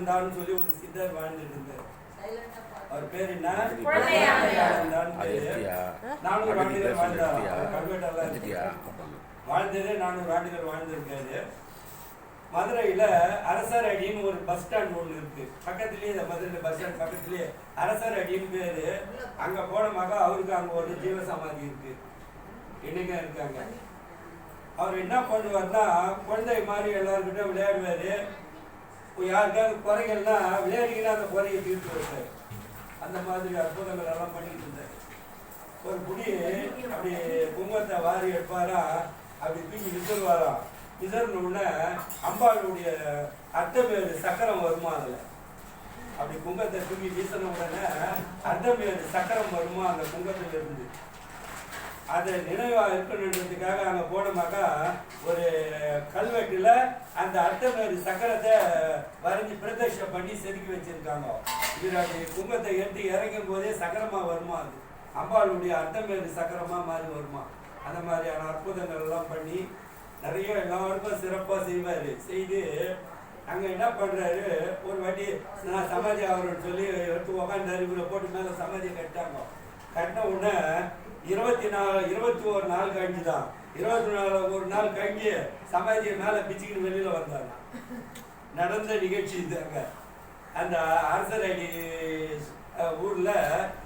ஆனந்தான்னு சொல்லி ஒரு சித்தர் வாழ்ந்துட்டு இருந்தார் அவர் பேர் என்ன? நானூறு ஆண்டுகள் வாழ்ந்தார்? கல்வெட்டெல்லாம் வாழ்ந்ததே நானூறு ஆண்டுகள் வாழ்ந்திருக்காரு. மதுரையில அரசர் அடின்னு ஒரு பஸ் ஸ்டாண்ட் ஒண்ணு இருக்கு. பக்கத்துலயே இந்த மதுரையில பஸ் ஸ்டாண்ட் பக்கத்துலயே அரசர் அடின்னு பேரு. அங்க போனமாக அவருக்கு அங்க ஒரு ஜீவசமாதி இருக்கு. என்னங்க இருக்காங்க? அவர் என்ன பண்ணுவார்னா குழந்தை மாதிரி எல்லாருக்கிட்ட விளையாடுவாரு. இப்போ யாருக்காவது குறைகள்னா விளையாடிங்கன்னா அந்த குறையை தீர்த்து வைப்பாரு அந்த மாதிரி அற்புதங்கள் எல்லாம் பண்ணிட்டு இருந்தார். ஒரு குடி அப்படி குங்கத்தை வாரி எடுப்பாரா? அப்படி தூக்கி விசிறுவாராம் விசிறின அம்பாளுடைய அர்த்தமேறு சக்கரம் வருமா அதில்? அப்படி குங்கத்தை தூக்கி வீசின உடனே அர்த்தமேறு சக்கரம் வருமா அந்த குங்கத்துல இருந்து அதை நினைவாக இருக்கணுன்றதுக்காக அங்கே போனோமாக்கா ஒரு கல்வெட்டில் அந்த அர்த்தமேறு சக்கரத்தை வரைஞ்சி பிரதட்சம் பண்ணி செதுக்கி வச்சுருக்காங்க. இவருடைய அப்படி குங்கத்தை எடுத்து இறங்கும் போதே சக்கரமாக வருமா அது? அம்பாளுடைய அர்த்தமேறு சக்கரமாக மாறி வருமா? அந்த மாதிரியான அற்புதங்கள் எல்லாம் பண்ணி நிறைய எல்லாருக்கும் சிறப்பாக செய்வார். செய்து அங்கே என்ன பண்ணுறாரு ஒரு வாட்டி நான் சமாதி ஆகிறோன்னு சொல்லி எடுத்து உக்காந்தாரு. இவரை போட்டு மேலே சமாதியை கட்டாங்க கட்டின உடனே இருபத்தி நாலு இருபத்தி ஒரு நாள் கழிஞ்சு தான் இருபத்தி நாலு ஒரு நாள் கழிஞ்சு சமாதியை மேல பிச்சுக்கிட்டு வெளியில வந்தாங்க. நடந்த நிகழ்ச்சி இதாங்க அந்த அரசரடி ஊரில் ஊர்ல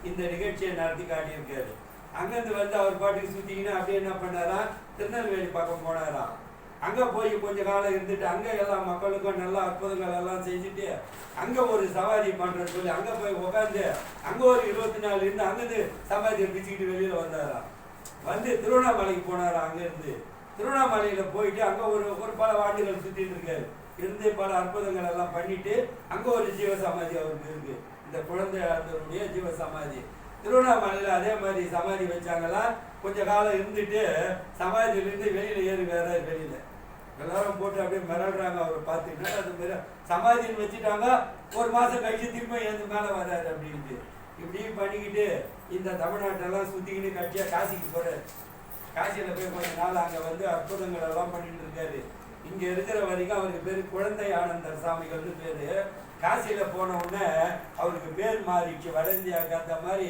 இந்த நிகழ்ச்சியை நடத்தி காட்டியிருக்காரு. அங்கேருந்து வந்து அவர் பாட்டுக்கு சுத்திக்கின்னு அப்படியே என்ன பண்ணாராம்? திருநெல்வேலி பக்கம் போனாராம். அங்கே போய் கொஞ்ச காலம் இருந்துட்டு அங்கே எல்லா மக்களுக்கும் நல்லா அற்புதங்கள் எல்லாம் செஞ்சுட்டு அங்கே ஒரு சவாரி பண்றேன்னு சொல்லி அங்கே போய் உட்காந்து அங்கே ஒரு இருபத்தி நாலு இருந்து அங்கேருந்து சமாதியை பிச்சுக்கிட்டு வெளியில் வந்தாராம். வந்து திருவண்ணாமலைக்கு போனாராம் அங்கேருந்து. திருவண்ணாமலையில் போயிட்டு அங்கே ஒரு ஒரு பல ஆண்டுகள் சுற்றிட்டு இருக்காரு. இருந்து பல அற்புதங்கள் எல்லாம் பண்ணிட்டு அங்கே ஒரு ஜீவ சமாதி அவருக்கு இருக்குது இந்த குழந்தை அதனுடைய ஜீவ சமாதி திருவண்ணாமலையில் அதே மாதிரி சமாதி வச்சாங்களா? கொஞ்ச காலம் இருந்துட்டு சமாதியில வெளியில் வெளியில ஏறி வேற வெளியில. எல்லாரும் போட்டு அப்படியே மிரடுறாங்க அவரை பார்த்துட்டு அது மாதிரி சமாதின்னு வச்சுட்டாங்க. ஒரு மாசம் கழிச்சு திரும்ப எழுந்து மேல வராது அப்படின்ட்டு. இப்படியும் பண்ணிக்கிட்டு இந்த தமிழ்நாட்டெல்லாம் சுத்திக்கிட்டு கட்சியாக காசிக்கு போறாரு. காசியில போய் கொஞ்ச நாள் அங்க வந்து அற்புதங்கள் எல்லாம் பண்ணிட்டு இருக்காரு. இங்க இருக்கிற வரைக்கும் அவருக்கு பேரு குழந்தை ஆனந்தர் சாமிகள்னு பேரு. காசியில் போன உடனே அவருக்கு பேர் மாறிடுச்சு. வட இந்தியாவுக்கு அந்த மாதிரி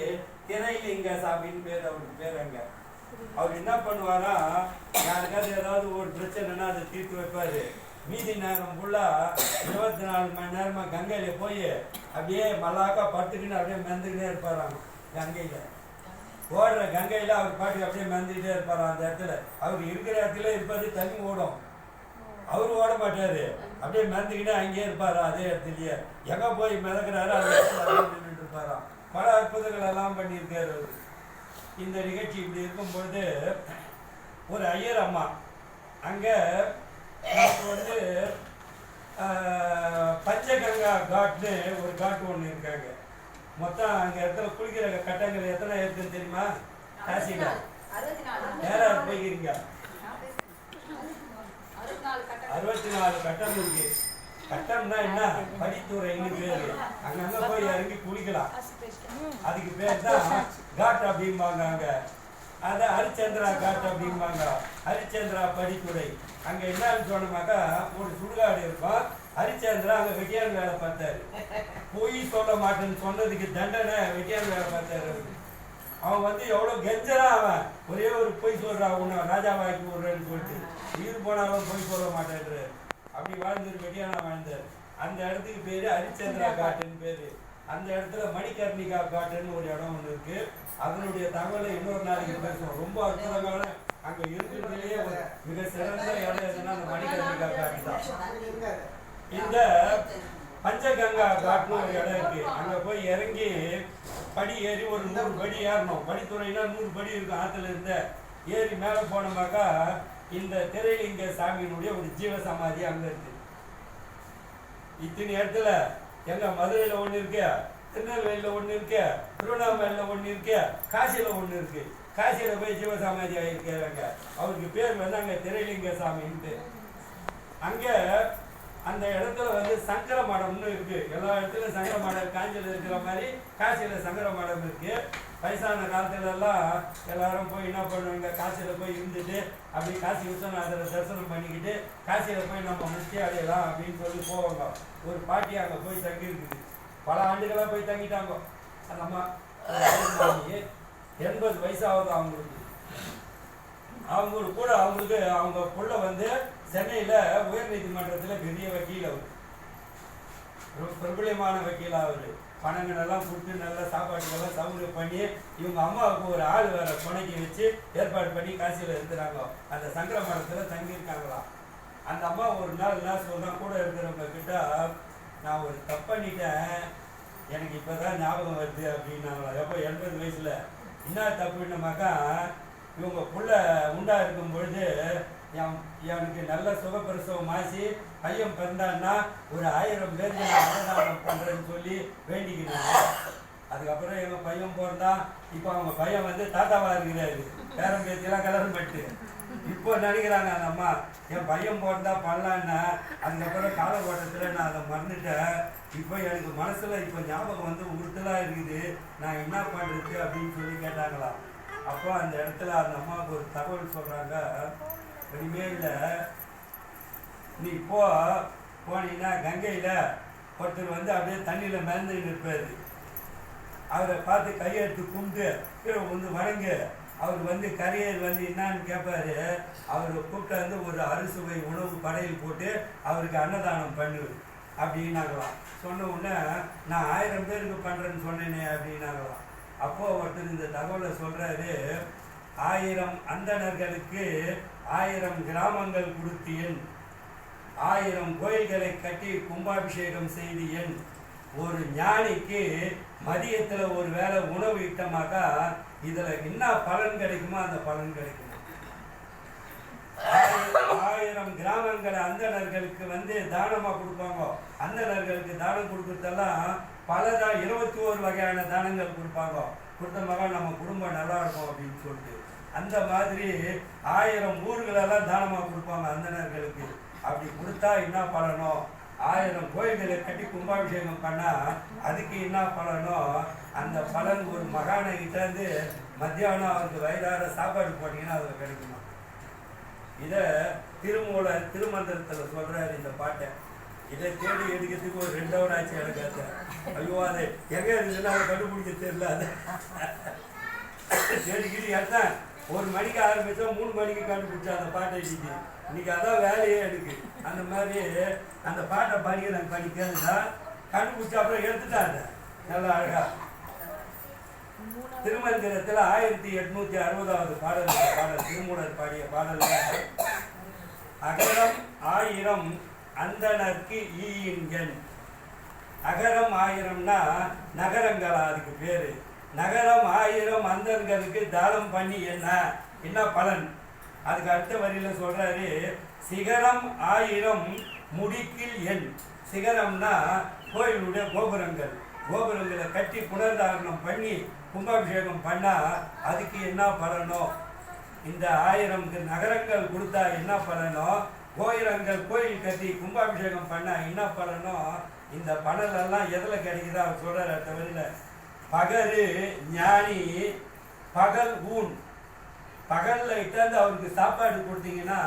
திரைலிங்க சாமின்னு பேர் அவருக்கு பேர் அங்க. அவர் என்ன பண்ணுவாரா யாருக்காவது ஏதாவது ஒரு பிரச்சனைனா அதை தீர்த்து வைப்பாரு. மீதி நேரம் ஃபுல்லா இருபத்தி நாலு மணி நேரமா கங்கையில போய் அப்படியே மல்லாக்கா படுத்துக்கின்னு அப்படியே மெந்துக்கிட்டே இருப்பாராம் கங்கையில. ஓடுற கங்கையில அவர் பாட்டுக்கு அப்படியே மெந்துக்கிட்டே இருப்பாராம் அந்த இடத்துல. அவர் இருக்கிற இடத்துல இருப்பது தண்ணி ஓடும். அவர் ஓட மாட்டாரு. அப்படியே மெந்துக்கிட்டே அங்கேயே இருப்பாரா அதே இடத்துலயே. எங்க போய் மிதக்கிறாரோ அந்த இடத்துல இருப்பாராம். பல அற்புதங்கள் எல்லாம் பண்ணியிருக்காரு அவரு. இந்த நிகழ்ச்சி இப்படி இருக்கும்பொழுது ஒரு ஐயர் அம்மா அங்கே நமக்கு வந்து பஞ்சகங்கா காட்னு ஒரு காட்டு ஒன்று இருக்காங்க. மொத்தம் அங்கே இடத்துல குளிக்கிற கட்டங்கள் எத்தனை இருக்குன்னு தெரியுமா? காசியில நேராக போய்க்கிறீங்க. அறுபத்தி நாலு கட்டம் இருக்கு. கட்டம்னா என்ன? படித்துறைன்னு பேரு. அங்கங்க போய் இறங்கி குளிக்கலாம். அதுக்கு பேர் தான் காட் அப்படிம்பாங்க அதை ஹரிச்சந்திரா காட் அப்படிம்பாங்க. ஹரிச்சந்திரா படித்துறை. அங்கே என்னன்னு சொன்னோமாக்கா ஒரு சுடுகாடு இருக்கும். ஹரிச்சந்திரா அங்கே வெட்டியான் வேலை பார்த்தாரு. பொய் சொல்ல மாட்டேன்னு சொன்னதுக்கு தண்டனை வெட்டியான் வேலை பார்த்தாரு அவன் வந்து எவ்வளோ கெஞ்சரா அவன். ஒரே ஒரு பொய் சொல்கிறான் உன்னை ராஜாவாக்கி விடுறேன்னு சொல்லிட்டு. உயிர் போனாலும் பொய் சொல்ல மாட்டேன்ற அப்படி வாழ்ந்தது வெட்டியானா வாழ்ந்தார். அந்த இடத்துக்கு பேர் ஹரிச்சந்திரா காட்டுன்னு பேர். அந்த இடத்துல மணிகர்ணிகா காட்டுன்னு ஒரு இடம் ஒன்று இருக்குது அதனுடைய தகவலை இன்னொரு நாளைக்கு பேசுவோம். ரொம்ப அற்புதமான அங்க இருக்கிறதுலயே ஒரு மிக சிறந்த இடம் எதுன்னா அந்த மணிகர்ணிகா காட்டு தான். இந்த பஞ்சகங்கா காட்டுன்னு ஒரு இடம் இருக்கு. அங்க போய் இறங்கி படி ஏறி ஒரு நூறு படி ஏறணும். படித்துறைனா நூறு படி இருக்கும் ஆத்துல இருந்த. ஏறி மேல போனோமாக்கா இந்த திரைலிங்க சாமியினுடைய ஒரு ஜீவ சமாதி அங்க இருக்கு. இத்தனை இடத்துல எங்க மதுரையில ஒண்ணு இருக்கு. திருநெல்வேலியில ஒன்று இருக்கு திருவண்ணாமலையில் ஒன்று இருக்கு காசியில ஒன்று இருக்கு. காசியில போய் ஜீவசமாதி ஆகியிருக்கிறாங்க அவருக்கு பேர் வந்து அங்கே திரைலிங்க சாமின்ட்டு அங்கே அந்த இடத்துல வந்து சங்கர மடம்னு இருக்கு. எல்லா இடத்துலயும் சங்கர மடம் காஞ்சியில் இருக்கிற மாதிரி காசியில சங்கர மடம் இருக்கு. வயசான காலத்துல எல்லாம் எல்லாரும் போய் என்ன பண்ணுவாங்க? காசியில் போய் இருந்துட்டு அப்படி காசி விஸ்வநாதரை தரிசனம் பண்ணிக்கிட்டு காசியில் போய் நம்ம முக்தி அடையலாம் அப்படின்னு சொல்லி போவாங்க. ஒரு பாட்டி அங்கே போய் தங்கியிருக்குது. பல ஆண்டுகளாக போய் தங்கிட்டாங்க. அந்த அம்மா எண்பது வயசு ஆகுது அவங்களுக்கு. அவங்களுக்கு கூட அவங்களுக்கு அவங்க புள்ள வந்து சென்னையில் உயர்நீதிமன்றத்தில் பெரிய வக்கீல் அவர். ரொம்ப பிரபலமான வக்கீல் அவர். பணங்கள் எல்லாம் கொடுத்து நல்ல சாப்பாடுகள்லாம் சௌகரியம் பண்ணி இவங்க அம்மாவுக்கு ஒரு ஆள் வேற புனைக்கி வச்சு ஏற்பாடு பண்ணி காசியில் இருக்கிறாங்க அந்த சங்கர மரத்தில் தங்கியிருக்காங்களாம். அந்த அம்மா ஒரு நாள் என்ன சொல்கிறான் கூட இருக்கிறவங்க கிட்ட நான் ஒரு தப்பு பண்ணிட்டேன். எனக்கு இப்போதான் ஞாபகம் வருது அப்படின்னாங்களா எப்போ எண்பது வயசில். என்ன தப்புன்னமாக்கா இவங்க புள்ள உண்டா இருக்கும் பொழுது என் எனக்கு நல்ல சுகப்பிரசவம் ஆச்சு. பையன் பிறந்தான்னா ஒரு ஆயிரம் பேருக்கு நான் அன்னதானம் பண்ணுறேன்னு சொல்லி வேண்டிக்கினாங்க. அதுக்கப்புறம் எங்கள் பையன் பிறந்தான். இப்போ அவங்க பையன் வந்து தாத்தாவாக இருக்கிறாரு. பேரம் பேத்தியெல்லாம் கல்யாணம் பண்ணிட்டு இப்போ நினைக்கிறாங்க அந்த அம்மா. என் பையன் போட்டால் பண்ணலான்னா அதுக்கப்புறம் காலகட்டத்தில் நான் அதை மறந்துட்டேன். இப்போ எனக்கு மனசில் இப்போ ஞாபகம் வந்து உறுத்தலாக இருக்குது. நான் என்ன பண்ணுறது அப்படின்னு சொல்லி கேட்டாங்களாம். அப்போ அந்த இடத்துல அந்த அம்மாவுக்கு ஒரு தகவல் சொல்கிறாங்க இனிமேல நீ போ. போனீங்கன்னா கங்கையில் ஒருத்தர் வந்து அப்படியே தண்ணியில் மிதந்து நிற்பாரு அவரை பார்த்து கையெடுத்து கும்பிட்டு கீழே வந்து வணங்கு அவர் வந்து கரியர் வந்து என்னான்னு கேட்பாரு அவரை கூப்பிட்டு வந்து ஒரு அறுசுவை உணவு படையில் போட்டு அவருக்கு அன்னதானம் பண்ணு அப்படின்னாங்களாம். சொன்ன உடனே நான் ஆயிரம் பேருக்கு பண்ணுறேன்னு சொன்னேனே அப்படின்னாங்களாம். அப்போது ஒருத்தர் இந்த தகவலை சொல்கிறாரு ஆயிரம் அந்தணர்களுக்கு ஆயிரம் கிராமங்கள் கொடுத்தியன் ஆயிரம் கோயில்களை கட்டி கும்பாபிஷேகம் செய்து ஒரு ஞானிக்கு மதியத்துல ஒரு வேளை உணவு இட்டமாக்கா இதுல என்ன பலன் கிடைக்குமோ அந்த பலன் கிடைக்கும். ஆயிரம் கிராமங்கள் அந்தணர்களுக்கு வந்து தானமா கொடுப்பாங்க. அந்தணர்களுக்கு தானம் கொடுக்கறதெல்லாம் பலதான் இருபத்தி ஒரு வகையான தானங்கள் கொடுப்பாங்க. கொடுத்த மகன் நம்ம குடும்பம் நல்லா இருக்கும் அப்படின்னு சொல்லிட்டு. அந்த மாதிரி ஆயிரம் ஊர்களெல்லாம் தானமா கொடுப்பாங்க அந்தணர்களுக்கு. அப்படி கொடுத்தா என்ன பலனோ? ஆயிரம் கோயில்களை கட்டி கும்பாபிஷேகம் பண்ணா அதுக்கு என்ன பலனோ? அந்த பலன் ஒரு மகானை கிட்ட இருந்து மத்தியானம் அவருக்கு வயிறார சாப்பாடு போட்டீங்கன்னா அதுல கிடைக்குமா? இத திருமூல திருமந்திரத்துல சொல்றாரு இந்த பாட்டை. இதை தேடி எடுக்கிறதுக்கு ஒரு ரெண்டு ஹவர் ஆச்சு எனக்கு அது. ஐயோ அது எங்கே இருந்துச்சுன்னா அதை கண்டுபிடிக்க தெரியல அது. தேடிக்கிட்டு எடுத்தேன் ஒரு மணிக்கு ஆரம்பித்தா மூணு மணிக்கு கண்டுபிடிச்சா அந்த பாட்டை எழுதி. இன்னைக்கு அதான் வேலையே எனக்கு. அந்த மாதிரி அந்த பாட்டை படிக்க நான் படிக்கிறதா கண்டுபிடிச்ச அப்புறம் எடுத்துட்டாங்க நல்லா அழகா. திருமந்திரத்தில் ஆயிரத்தி எட்நூத்தி அறுபதாவது பாடல் பாடல் திருமூலர் பாடிய பாடல் அகரம் ஆயிரம் அந்தனர்க்கு ஈயின் எண். அகரம் ஆயிரம்னா நகரங்களா அதுக்கு பேரு. நகரம் ஆயிரம் அந்தர்களுக்கு தானம் பண்ணி என்ன? என்ன பலன்? அதுக்கு அடுத்த வரியில் சொல்கிறாரு சிகரம் ஆயிரம் முடிக்கில் எண் சிகரம்னா கோயிலுடைய கோபுரங்கள். கோபுரங்களை கட்டி புனர்தாரணம் பண்ணி கும்பாபிஷேகம் பண்ணால் அதுக்கு என்ன பலனோ? இந்த ஆயிரம் நகரங்கள் கொடுத்தா என்ன பலனோ? கோயிலங்கள் கோயில் கட்டி கும்பாபிஷேகம் பண்ணால் என்ன பலனோ? இந்த பலனெல்லாம் எதில் கிடைக்குதா அவர் சொல்கிறார் அடுத்த பகரு ஞானி பகல் ஊன். பகல்ல இட்டாந்து அவருக்கு சாப்பாடு கொடுத்தீங்கன்னா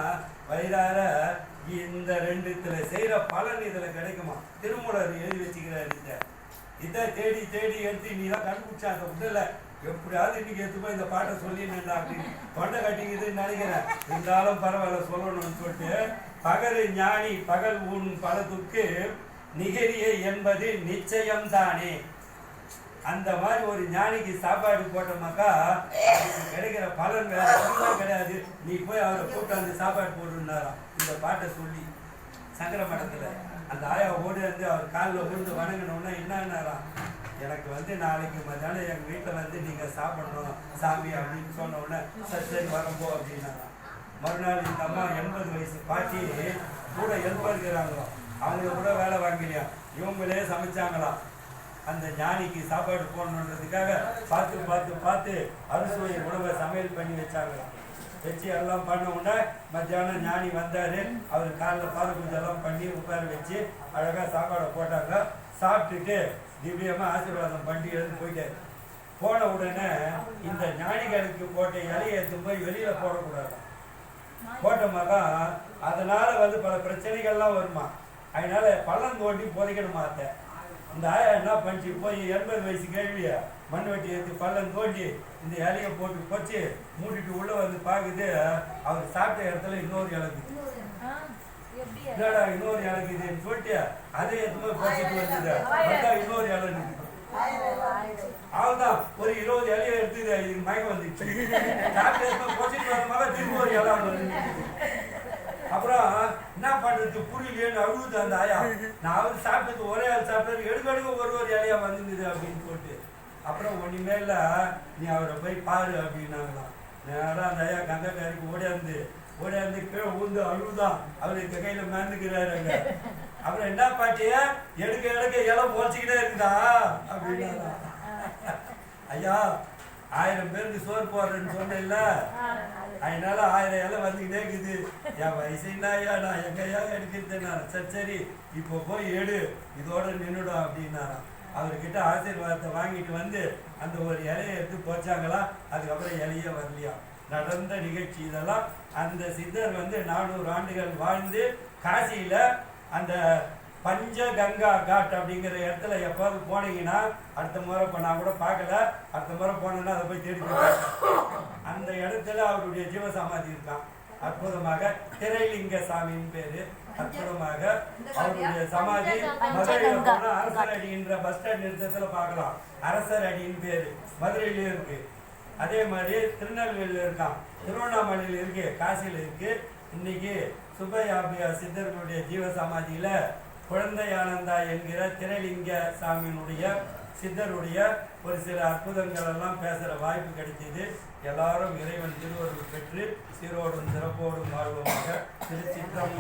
வயிறார இந்த ரெண்டுத்துல செய்கிற பலன் இதில் கிடைக்குமா? திருமூலர் எழுதி வச்சுக்கிறார் இத இதை தேடி தேடி எடுத்து நீ தான் கண்டுபிடிச்சா அந்த உடல எப்படியாவது இன்னைக்கு எடுத்து இந்த பாட்டை சொல்லிடணும்டா அப்படின்னு தொண்டை கட்டிக்குதுன்னு நினைக்கிறேன். இருந்தாலும் பரவாயில்ல சொல்லணும்னு சொல்லிட்டு பகரு ஞானி பகல் ஊன் பலத்துக்கு நிகரிய என்பது நிச்சயம் தானே அந்த மாதிரி ஒரு ஞானிக்கு சாப்பாடு போட்டோமாக்கா கிடைக்கிற பலன் வேற கிடையாது. நீ போய் அவரை கூட்டாந்து சாப்பாடு போட்டுருந்தாராம் இந்த பாட்டை சொல்லி சங்கர மடத்துல அந்த ஆயா ஓடி வந்து அவர் காலில் விழுந்து வணங்கினோன்னா என்னன்னாராம்? எனக்கு வந்து நாளைக்கு மத்தியானம் எங்கள் வீட்டில் வந்து நீங்கள் சாப்பிடணும் சாமி அப்படின்னு சொன்ன உடனே சரி வரம்போ வரப்போ அப்படின்னாராம். மறுநாள் இந்த அம்மா எண்பது வயசு பாட்டி கூட ஹெல்ப் இருக்கிறாங்களோ அவங்கள கூட வேலை வாங்கலையா? இவங்களே சமைச்சாங்களாம். அந்த ஞானிக்கு சாப்பாடு போடணுன்றதுக்காக பார்த்து பார்த்து பார்த்து அறுசுவை உணவை சமையல் பண்ணி வச்சாங்க. வச்சு எல்லாம் பண்ண உடனே மத்தியானம் ஞானி வந்தாரு. அவர் காலைல பாத பூஜை பண்ணி உட்கார வச்சு அழகா சாப்பாடை போட்டாங்க. சாப்பிட்டுட்டு திவ்யமா ஆசீர்வாதம் பண்ணி எழுந்து போயிட்டாரு. போன உடனே இந்த ஞானிகளுக்கு போட்ட இலையை எடுத்து போய் வெளியில போடக்கூடாது. போட்டோமாக்கா அதனால வந்து பல பிரச்சனைகள்லாம் வருமா? அதனால பள்ளம் தோண்டி புதைக்கணுமா அத்தை? இந்த ஆயா என்ன பண்ணிச்சு? போய் எண்பது வயசு கேள்விய மண் வெட்டி எடுத்து பள்ளம் தோண்டி இந்த இலையை போட்டு போச்சு மூடிட்டு உள்ள வந்து பாக்குது அவர் சாப்பிட்ட இடத்துல இன்னொரு இலக்கு என்னடா இன்னொரு இலக்கு இதுன்னு சொல்லிட்டு அதை போய் போட்டுட்டு வந்தது வந்தா இன்னொரு இலை நிக்குது. அவ்வளவுதான். ஒரு இருபது இலையை எடுத்து இதுக்கு மயக்கம் வந்துச்சு சாப்பிட்டு போச்சுட்டு வரமாக திரும்ப ஒரு இலை வந்து. அப்புறம் என்ன பண்றது? புரியலையேன்னு அழுகுது அந்த ஆயா? நான் அவர் சாப்பிட்டது ஒரே ஆள் சாப்பிட்டது எடுக்க எடுக்க ஒரு ஒரு இலையா வந்துருந்தது அப்படின்னு சொல்லிட்டு. அப்புறம் ஒண்ணுமே இல்ல. நீ அவரை போய் பாரு அப்படின்னாங்களாம் நேரா அந்த ஐயா கங்கக்காரிக்கு ஓடியாந்து ஓடியாந்து கீழே ஊந்து அழுகுதான். அவரு இந்த கையில மேந்துக்கிறாரு அங்க. அப்புறம் என்ன பாட்டிய? எடுக்க எடுக்க இலை போச்சுக்கிட்டே இருக்குதா? அப்படின்னா ஐயா ஆயிரம் பேருக்கு சோறு போடுறேன்னு சொன்னேன்ல. அதனால ஆயிரம் இலை வந்துக்கிட்டே இருக்குது என் வயசு நான் எங்கேயா எடுக்கிறது நான் சரி சரி இப்போ போய் எடு. இதோட நின்றுடும் அப்படின்னாராம். அவர்கிட்ட ஆசீர்வாதத்தை வாங்கிட்டு வந்து அந்த ஒரு இலையை எடுத்து போச்சாங்களா? அதுக்கப்புறம் இலையே வரலையா? நடந்த நிகழ்ச்சி இதெல்லாம் அந்த சித்தர் வந்து நானூறு ஆண்டுகள் வாழ்ந்து காசியில அந்த பஞ்சகங்கா காட் அப்படிங்கிற இடத்துல எப்போது போனீங்கன்னா அடுத்த முறை இப்போ நான் கூட பார்க்கல. அடுத்த முறை போனேன்னா அதை போய் தேடி. அந்த இடத்துல அவருடைய ஜீவசமாதி இருக்கான். அற்புதமாக திரைலிங்க சாமியின் பேரு. அற்புதமாக அவருடைய சமாதி மதுரையில போனா அரசர் அடின்ற பஸ் ஸ்டாண்ட் நிறுத்தத்துல பார்க்கலாம். அரசர் அடியின் பேரு. மதுரையிலயும் இருக்கு. அதே மாதிரி திருநெல்வேலியில் இருக்கான். திருவண்ணாமலையில் இருக்கு காசியில் இருக்கு. இன்னைக்கு சுப்பையாபியா சித்தர்களுடைய ஜீவ சமாதியில குழந்தை ஆனந்தா என்கிற திரைலிங்க சாமியினுடைய சித்தருடைய ஒரு சில அற்புதங்கள் எல்லாம் பேசுகிற வாய்ப்பு கிடைச்சிது. எல்லாரும் இறைவன் திருவருள் பெற்று சீரோடும் சிறப்போடும் வாழ்வோமாக. திருச்சித்திரம்